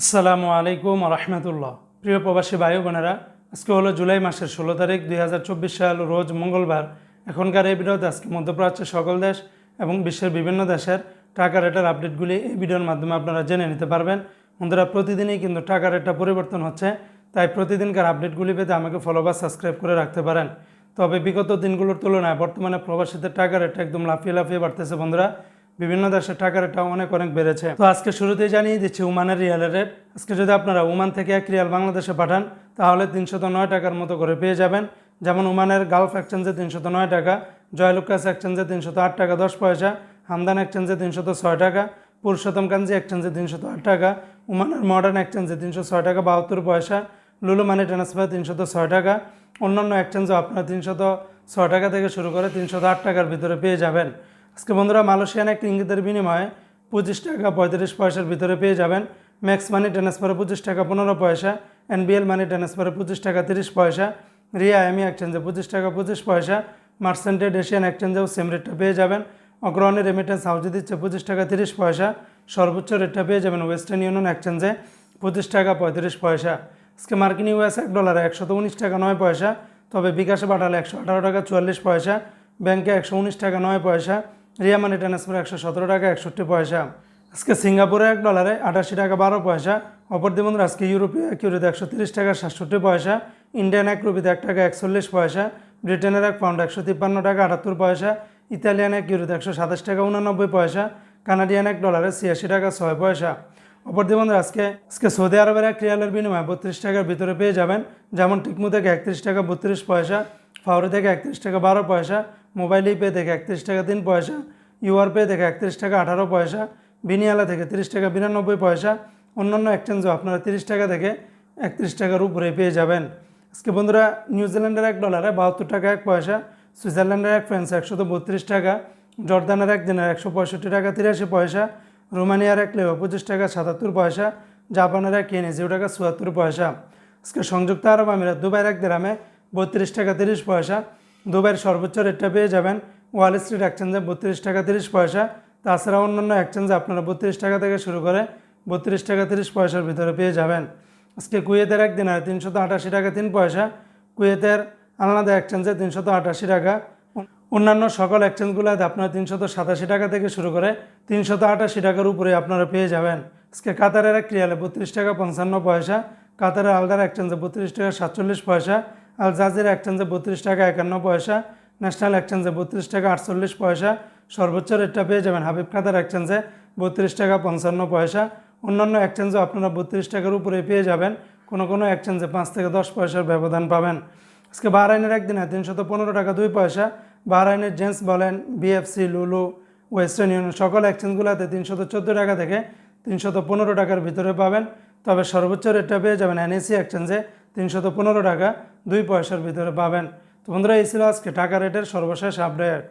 আসসালামু আলাইকুম রহমতুল্লাহ। প্রিয় প্রবাসী ভাই বোনেরা আজকে হলো জুলাই মাসের ষোলো তারিখ দুই হাজার চব্বিশ সাল, রোজ মঙ্গলবার। এখনকার এই ভিডিওতে আজকে মধ্যপ্রাচ্যের সকল দেশ এবং বিশ্বের বিভিন্ন দেশের টাকা রেটের আপডেটগুলি এই ভিডিওর মাধ্যমে আপনারা জেনে নিতে পারবেন। বন্ধুরা, প্রতিদিনই কিন্তু টাকা রেটটা পরিবর্তন হচ্ছে, তাই প্রতিদিনকার আপডেটগুলি পেতে আমাকে ফলো বা সাবস্ক্রাইব করে রাখতে পারেন। তবে বিগত দিনগুলোর তুলনায় বর্তমানে প্রবাসীদের টাকা রেটটা একদম লাফিয়ে লাফিয়ে বাড়তেছে বন্ধুরা। বিভিন্ন দেশের টাকা রেটটাও অনেক অনেক বেড়েছে। তো আজকে শুরুতেই জানিয়ে দিচ্ছি ওমানের রিয়ালের রেট আজকে যদি আপনারা ওমান থেকে এক রিয়াল বাংলাদেশে পাঠান, তাহলে তিনশত নয় টাকার মতো করে পেয়ে যাবেন। যেমন ওমানের গালফ এক্সচেঞ্জে তিনশত নয় টাকা জয়লুকাস এক্সচেঞ্জে তিনশত আট টাকা, দশ পয়সা হামদান এক্সচেঞ্জে তিনশত ছয় টাকা পুরুষোত্তম কাঞ্জি এক্সচেঞ্জে তিনশত আট টাকা ওমানের মডার্ন এক্সচেঞ্জে তিনশো ছয় টাকা, বাহাত্তর পয়সা লুলু মানি ট্রান্সফার তিনশত ছয় টাকা, অন্যান্য এক্সচেঞ্জও আপনারা তিনশত ছয় টাকা থেকে শুরু করে তিনশত আট টাকার ভিতরে পেয়ে যাবেন। আজকে বন্ধুরা মালয়েশিয়ান এক ইঙ্গিতের বিনিময়ে পঁচিশ টাকা পঁয়ত্রিশ পয়সার ভিতরে পেয়ে যাবেন ম্যাক্স মানি ট্রান্সফারে পঁচিশ টাকা পনেরো পয়সা, এনবিএল মানি ট্রান্সফারে পঁচিশ টাকা তিরিশ পয়সা, রিয়া এমি এক্সচেঞ্জে পঁচিশ টাকা পঁচিশ পয়সা, মার্সেন্টেড এশিয়ান এক্সচেঞ্জেও সেম রেটটা পেয়ে যাবেন। অগ্রহণের রেমিটেন্স হাউজে দিচ্ছে পঁচিশ টাকা তিরিশ পয়সা, সর্বোচ্চ রেটটা পেয়ে যাবেন ওয়েস্টার্ন ইউনিয়ন এক্সচেঞ্জে পঁচিশ টাকা পঁয়ত্রিশ পয়সা। আজকে মার্কিন ইউএস এক ডলারে একশত উনিশ টাকা নয় পয়সা, তবে বিকাশে পাঠালে একশো আঠারো টাকা চুয়াল্লিশ পয়সা, ব্যাংকে একশো উনিশ টাকা নয় পয়সা রিয়া মানি ট্রান্সফার একশো সতেরো টাকা, একষট্টি পয়সা। আজকে সিঙ্গাপুরে এক ডলারে আটাশি টাকা, বারো পয়সা। অপর দিবন্ধু আজকে ইউরোপীয় এক ইউরোতে একশো তিরিশ টাকা, সাতষট্টি পয়সা। ইন্ডিয়ান এক রুপিতে এক টাকা, একচল্লিশ পয়সা। ব্রিটেনের এক পাউন্ড একশো তিপ্পান্ন টাকা, আটাত্তর পয়সা। ইতালিয়ান এক ইউরোতে একশো সাতাশ টাকা, উনানব্বই পয়সা। কানাডিয়ান এক ডলারে ছিয়াশি টাকা, ছয় পয়সা। অপর দিবন্ধু আজকে আজকে সৌদি আরবের এক রিয়ালের বিনিময়ে বত্রিশ টাকার ভিতরে পেয়ে যাবেন। যেমন টিকমু থেকে একত্রিশ টাকা, বত্রিশ পয়সা। ফাউরি থেকে একত্রিশ টাকা, বারো পয়সা। মোবাইল পে থেকে একত্রিশ টাকা তিন পয়সা ইউআর পে থেকে একত্রিশ টাকা আঠারো পয়সা, বিনিয়ালা থেকে তিরিশ টাকা বিরানব্বই পয়সা, অন্যান্য এক্সচেঞ্জও আপনারা তিরিশ টাকা থেকে একত্রিশ টাকার উপরে পেয়ে যাবেন। আজকে বন্ধুরা নিউজিল্যান্ডের এক ডলারে বাহাত্তর টাকা এক পয়সা সুইজারল্যান্ডের এক ফ্রান্স একশত বত্রিশ টাকা জর্দানের এক দিনের একশো পঁয়ষট্টি টাকা তিরাশি পয়সা রোমানিয়ার এক লেও পঁচিশ টাকা সাতাত্তর পয়সা জাপানের এক কেন জিরো টাকা চুয়াত্তর পয়সা। আজকে সংযুক্ত আরব আমিরাত দুবাইয়ের এক গ্রামে বত্রিশ টাকা তিরিশ পয়সা দুবাইয়ের সর্বোচ্চ রেটটা পেয়ে যাবেন। ওয়াল স্ট্রিট এক্সচেঞ্জে বত্রিশ টাকা তিরিশ পয়সা। তাছাড়া অন্যান্য এক্সচেঞ্জে আপনারা বত্রিশ টাকা থেকে শুরু করে বত্রিশ টাকা তিরিশ পয়সার ভিতরে পেয়ে যাবেন। আজকে কুয়েতের একদিন হয় তিনশত আটাশি টাকা তিন পয়সা। কুয়েতের আলাদা এক্সচেঞ্জে তিনশত আটাশি টাকা। অন্যান্য সকল এক্সচেঞ্জগুলোতে আপনারা তিনশত সাতাশি টাকা থেকে শুরু করে তিনশত আটাশি টাকার উপরে আপনারা পেয়ে যাবেন। আজকে কাতারের এক রিয়ালে বত্রিশ টাকা পঞ্চান্ন পয়সা, কাতারের আলদার এক্সচেঞ্জে বত্রিশ টাকা সাতচল্লিশ পয়সা আল জাজির এক্সচেঞ্জে বত্রিশ টাকা একান্ন পয়সা, ন্যাশনাল এক্সচেঞ্জে বত্রিশ টাকা আটচল্লিশ পয়সা, সর্বোচ্চ রেটটা পেয়ে যাবেন হাবিব কাতার এক্সচেঞ্জে বত্রিশ টাকা পঞ্চান্ন পয়সা। অন্যান্য এক্সচেঞ্জেও আপনারা বত্রিশ টাকার উপরে পেয়ে যাবেন, কোনো কোনো এক্সচেঞ্জে পাঁচ থেকে দশ পয়সার ব্যবধান পাবেন। আজকে বাহরাইনের একদিনে তিনশত পনেরো টাকা দুই পয়সা, বাহরাইনের জেন্টস বলেন বিএফসি, লুলু ওয়েস্টার্ন ইউনিয়ন, সকল এক্সচেঞ্জগুলোতে তিনশত চোদ্দ টাকা থেকে তিনশত পনেরো টাকার ভিতরে পাবেন। তবে সর্বোচ্চ রেটটা পেয়ে যাবেন এনএসি এক্সচেঞ্জে তিনশত পনেরো টাকা দুই পয়সার ভিতরে পাবেন। তো বন্ধুরা এই ছিল আজকে টাকা রেটের সর্বশেষ আপডেট